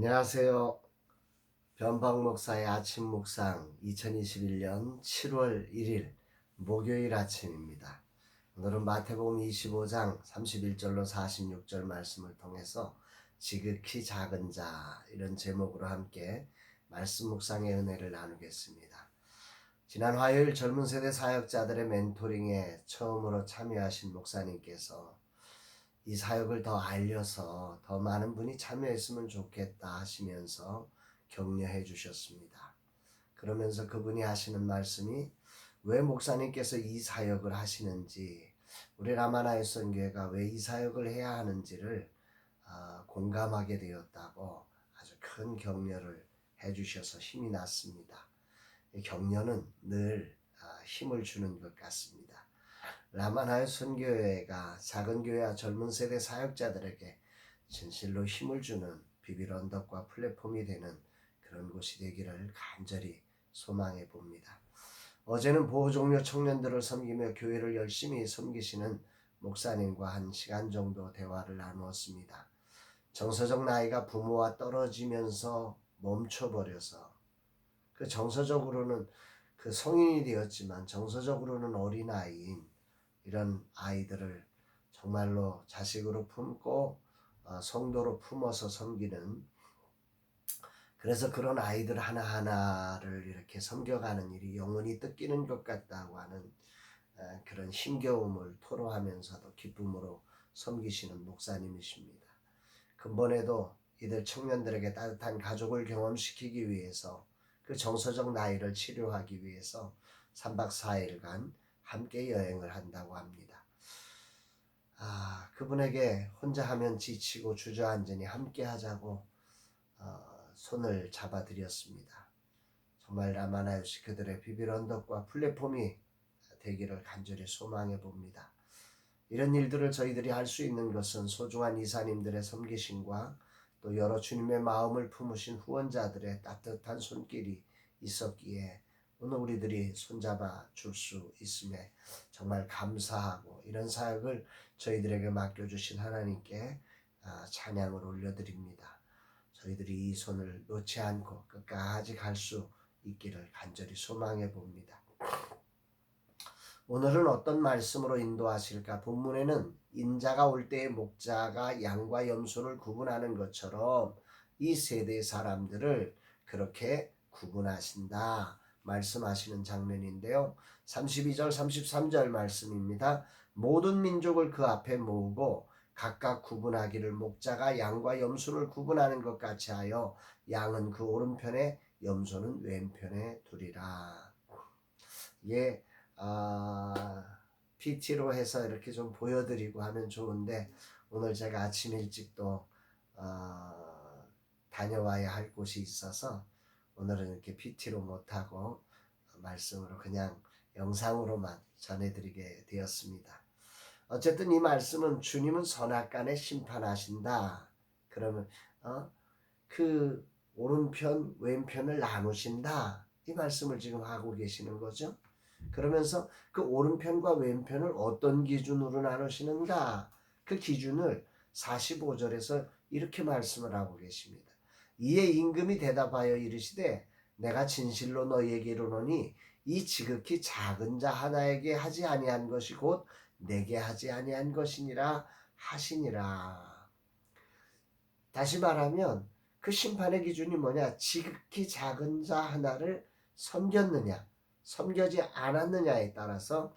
안녕하세요. 변방 목사의 아침 묵상 2021년 7월 1일 목요일 아침입니다. 오늘은 마태복음 25장 31절로 46절 말씀을 통해서 지극히 작은 자 이런 제목으로 함께 말씀 묵상의 은혜를 나누겠습니다. 지난 화요일 젊은 세대 사역자들의 멘토링에 처음으로 참여하신 목사님께서 이 사역을 더 알려서 더 많은 분이 참여했으면 좋겠다 하시면서 격려해 주셨습니다. 그러면서 그분이 하시는 말씀이 왜 목사님께서 이 사역을 하시는지 우리 라마나의 선교회가 왜 이 사역을 해야 하는지를 아, 공감하게 되었다고 아주 큰 격려를 해 주셔서 힘이 났습니다. 이 격려는 늘 아, 힘을 주는 것 같습니다. 라마나의 선교회가 작은 교회와 젊은 세대 사역자들에게 진실로 힘을 주는 비빌 언덕과 플랫폼이 되는 그런 곳이 되기를 간절히 소망해 봅니다. 어제는 보호종료 청년들을 섬기며 교회를 열심히 섬기시는 목사님과 한 시간 정도 대화를 나누었습니다. 정서적 나이가 부모와 떨어지면서 멈춰버려서 그 정서적으로는 그 성인이 되었지만 정서적으로는 어린아이인 이런 아이들을 정말로 자식으로 품고 어, 성도로 품어서 섬기는 그래서 그런 아이들 하나하나를 이렇게 섬겨가는 일이 영원히 뜯기는 것 같다고 하는 어, 그런 힘겨움을 토로하면서도 기쁨으로 섬기시는 목사님이십니다. 근본에도 이들 청년들에게 따뜻한 가족을 경험시키기 위해서 그 정서적 나이를 치료하기 위해서 3박 4일간 함께 여행을 한다고 합니다. 아, 그분에게 혼자 하면 지치고 주저앉으니 함께 하자고 어, 손을 잡아드렸습니다. 정말 라마나요시 그들의 비빌 언덕과 플랫폼이 되기를 간절히 소망해 봅니다. 이런 일들을 저희들이 할 수 있는 것은 소중한 이사님들의 섬기심과 또 여러 주님의 마음을 품으신 후원자들의 따뜻한 손길이 있었기에 오늘 우리들이 손잡아 줄 수 있음에 정말 감사하고 이런 사역을 저희들에게 맡겨주신 하나님께 아, 찬양을 올려드립니다. 저희들이 이 손을 놓지 않고 끝까지 갈 수 있기를 간절히 소망해 봅니다. 오늘은 어떤 말씀으로 인도하실까? 본문에는 인자가 올 때의 목자가 양과 염소를 구분하는 것처럼 이 세대의 사람들을 그렇게 구분하신다. 말씀하시는 장면인데요. 32절, 33절 말씀입니다. 모든 민족을 그 앞에 모으고 각각 구분하기를 목자가 양과 염소를 구분하는 것 같이 하여 양은 그 오른편에 염소는 왼편에 두리라. 예, 아, PT로 해서 이렇게 좀 보여드리고 하면 좋은데 오늘 제가 아침 일찍 또 어, 다녀와야 할 곳이 있어서 오늘은 이렇게 PT로 못하고 말씀으로 그냥 영상으로만 전해드리게 되었습니다. 어쨌든 이 말씀은 주님은 선악간에 심판하신다. 그러면 어? 그 오른편 왼편을 나누신다. 이 말씀을 지금 하고 계시는 거죠. 그러면서 그 오른편과 왼편을 어떤 기준으로 나누시는가? 그 기준을 45절에서 이렇게 말씀을 하고 계십니다. 이에 임금이 대답하여 이르시되 내가 진실로 너희에게 이르노니 이 지극히 작은 자 하나에게 하지 아니한 것이 곧 내게 하지 아니한 것이니라 하시니라. 다시 말하면 그 심판의 기준이 뭐냐? 지극히 작은 자 하나를 섬겼느냐, 섬겨지 않았느냐에 따라서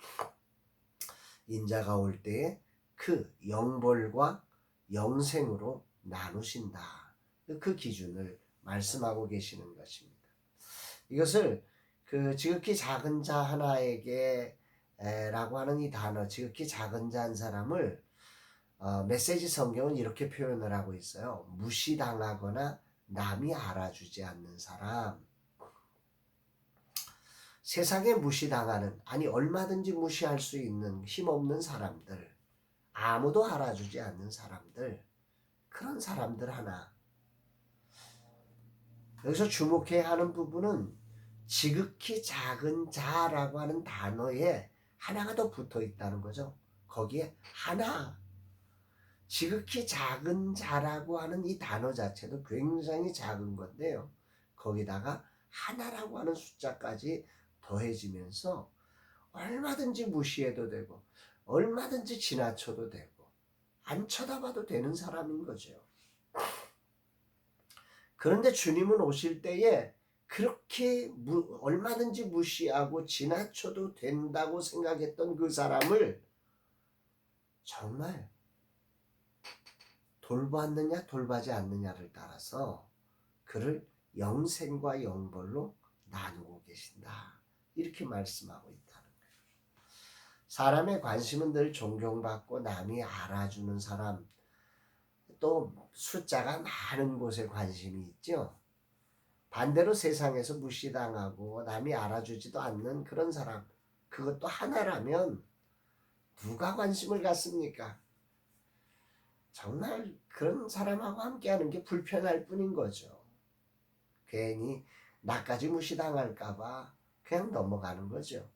인자가 올 때에 그 영벌과 영생으로 나누신다. 그 기준을 말씀하고 계시는 것입니다. 이것을 그 지극히 작은 자 하나에게 라고 하는 이 단어, 지극히 작은 자한 사람을 어, 메시지 성경은 이렇게 표현을 하고 있어요. 무시당하거나 남이 알아주지 않는 사람. 세상에 무시당하는, 아니, 얼마든지 무시할 수 있는 힘없는 사람들, 아무도 알아주지 않는 사람들, 그런 사람들 하나. 여기서 주목해야 하는 부분은 지극히 작은 자라고 하는 단어에 하나가 더 붙어 있다는 거죠. 거기에 하나. 지극히 작은 자라고 하는 이 단어 자체도 굉장히 작은 건데요. 거기다가 하나라고 하는 숫자까지 더해지면서 얼마든지 무시해도 되고 얼마든지 지나쳐도 되고 안 쳐다봐도 되는 사람인 거죠. 그런데 주님은 오실 때에 그렇게 무, 얼마든지 무시하고 지나쳐도 된다고 생각했던 그 사람을 정말 돌봤느냐 돌봐지 않느냐를 따라서 그를 영생과 영벌로 나누고 계신다. 이렇게 말씀하고 있다는 거예요. 사람의 관심은 늘 존경받고 남이 알아주는 사람, 또 숫자가 많은 곳에 관심이 있죠. 반대로 세상에서 무시당하고 남이 알아주지도 않는 그런 사람, 그것도 하나라면 누가 관심을 갖습니까? 정말 그런 사람하고 함께하는 게 불편할 뿐인 거죠. 괜히 나까지 무시당할까봐 그냥 넘어가는 거죠.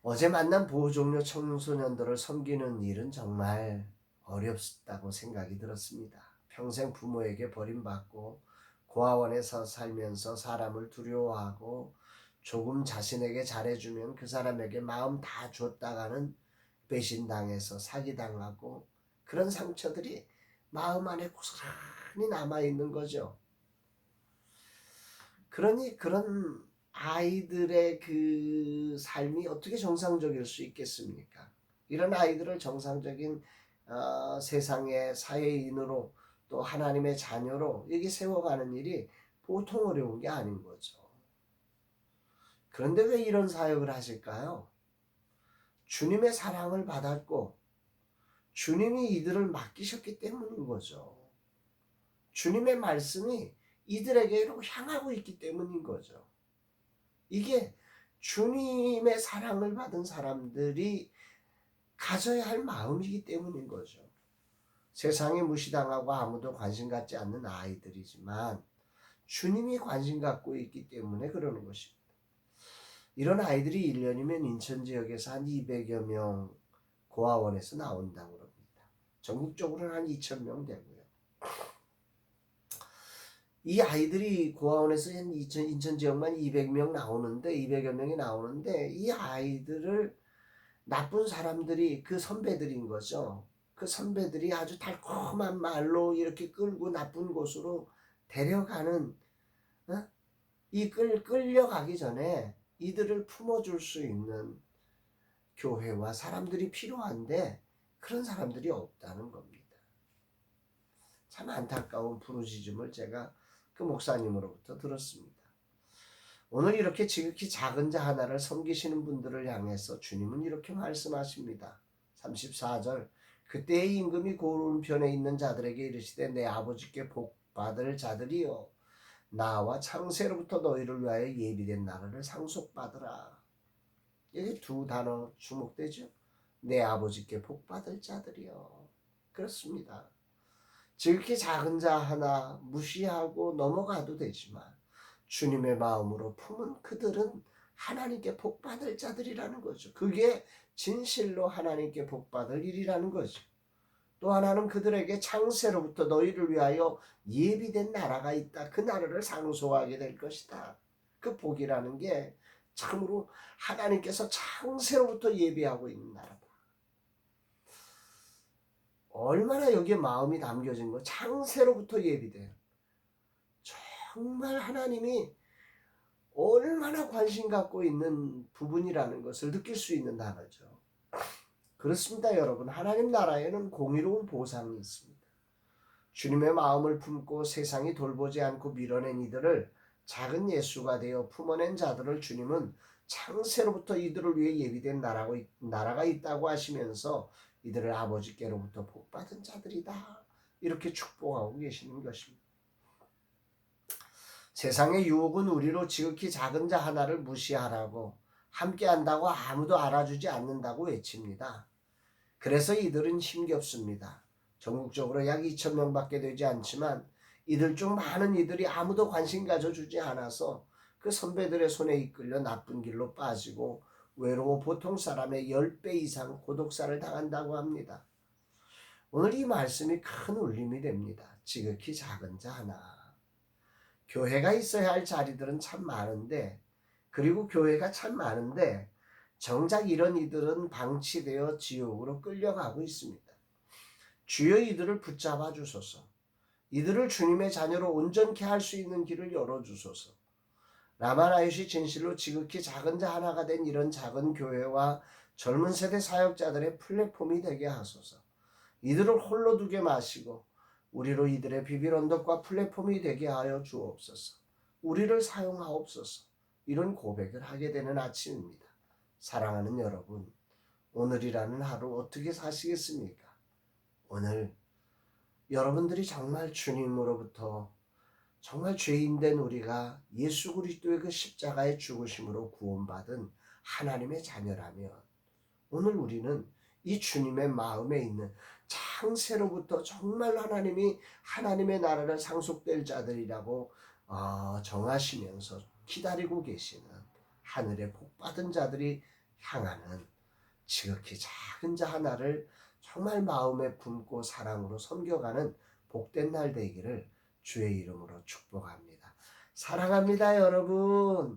어제 만난 보호종료 청소년들을 섬기는 일은 정말 어렵다고 생각이 들었습니다. 평생 부모에게 버림받고 고아원에서 살면서 사람을 두려워하고 조금 자신에게 잘해주면 그 사람에게 마음 다 줬다가는 배신당해서 사기당하고 그런 상처들이 마음 안에 고스란히 남아있는 거죠. 그러니 그런 아이들의 그 삶이 어떻게 정상적일 수 있겠습니까? 이런 아이들을 정상적인 어, 세상의 사회인으로 또 하나님의 자녀로 여기 세워가는 일이 보통 어려운 게 아닌 거죠. 그런데 왜 이런 사역을 하실까요? 주님의 사랑을 받았고 주님이 이들을 맡기셨기 때문인 거죠. 주님의 말씀이 이들에게로 향하고 있기 때문인 거죠. 이게 주님의 사랑을 받은 사람들이 가져야 할 마음이기 때문인 거죠. 세상에 무시당하고 아무도 관심 갖지 않는 아이들이지만 주님이 관심 갖고 있기 때문에 그러는 것입니다. 이런 아이들이 1년이면 인천 지역에서 한 200여 명 고아원에서 나온다고 합니다. 전국적으로는 한 2천 명 되고요. 이 아이들이 고아원에서 한 인천, 인천 지역만 200명 나오는데 200여 명이 나오는데 이 아이들을 나쁜 사람들이 그 선배들인 거죠. 그 선배들이 아주 달콤한 말로 이렇게 끌고 나쁜 곳으로 데려가는 어? 이 끌, 끌려가기 전에 이들을 품어줄 수 있는 교회와 사람들이 필요한데 그런 사람들이 없다는 겁니다. 참 안타까운 부르짖음을 제가 그 목사님으로부터 들었습니다. 오늘 이렇게 지극히 작은 자 하나를 섬기시는 분들을 향해서 주님은 이렇게 말씀하십니다. 34절 그때의 임금이 고른 편에 있는 자들에게 이르시되 내 아버지께 복 받을 자들이여 나와 창세로부터 너희를 위하여 예비된 나라를 상속받으라. 여기 두 단어 주목되죠. 내 아버지께 복 받을 자들이여. 그렇습니다. 지극히 작은 자 하나 무시하고 넘어가도 되지만 주님의 마음으로 품은 그들은 하나님께 복 받을 자들이라는 거죠. 그게 진실로 하나님께 복 받을 일이라는 거죠. 또 하나는 그들에게 창세로부터 너희를 위하여 예비된 나라가 있다. 그 나라를 상속하게 될 것이다. 그 복이라는 게 참으로 하나님께서 창세로부터 예비하고 있는 나라다. 얼마나 여기에 마음이 담겨진 거 창세로부터 예비돼요. 정말 하나님이 얼마나 관심 갖고 있는 부분이라는 것을 느낄 수 있는 단어죠. 그렇습니다, 여러분. 하나님 나라에는 공의로운 보상이 있습니다. 주님의 마음을 품고 세상이 돌보지 않고 밀어낸 이들을 작은 예수가 되어 품어낸 자들을 주님은 창세로부터 이들을 위해 예비된 나라고, 나라가 있다고 하시면서 이들을 아버지께로부터 복받은 자들이다. 이렇게 축복하고 계시는 것입니다. 세상의 유혹은 우리로 지극히 작은 자 하나를 무시하라고 함께 한다고 아무도 알아주지 않는다고 외칩니다. 그래서 이들은 힘겹습니다. 전국적으로 약 2천 명밖에 되지 않지만 이들 중 많은 이들이 아무도 관심 가져주지 않아서 그 선배들의 손에 이끌려 나쁜 길로 빠지고 외로워 보통 사람의 10배 이상 고독사를 당한다고 합니다. 오늘 이 말씀이 큰 울림이 됩니다. 지극히 작은 자 하나. 교회가 있어야 할 자리들은 참 많은데, 그리고 교회가 참 많은데, 정작 이런 이들은 방치되어 지옥으로 끌려가고 있습니다. 주여 이들을 붙잡아 주소서. 이들을 주님의 자녀로 온전케 할 수 있는 길을 열어 주소서. 라마나이시 진실로 지극히 작은 자 하나가 된 이런 작은 교회와 젊은 세대 사역자들의 플랫폼이 되게 하소서. 이들을 홀로 두게 마시고 우리로 이들의 비빌 언덕과 플랫폼이 되게 하여 주옵소서. 우리를 사용하옵소서. 이런 고백을 하게 되는 아침입니다. 사랑하는 여러분, 오늘이라는 하루 어떻게 사시겠습니까? 오늘 여러분들이 정말 주님으로부터 정말 죄인된 우리가 예수 그리스도의 그 십자가의 죽으심으로 구원받은 하나님의 자녀라면 오늘 우리는 이 주님의 마음에 있는 창세로부터 정말 하나님이 하나님의 나라를 상속될 자들이라고 어, 정하시면서 기다리고 계시는 하늘의 복받은 자들이 향하는 지극히 작은 자 하나를 정말 마음에 품고 사랑으로 섬겨가는 복된 날 되기를 주의 이름으로 축복합니다. 사랑합니다, 여러분.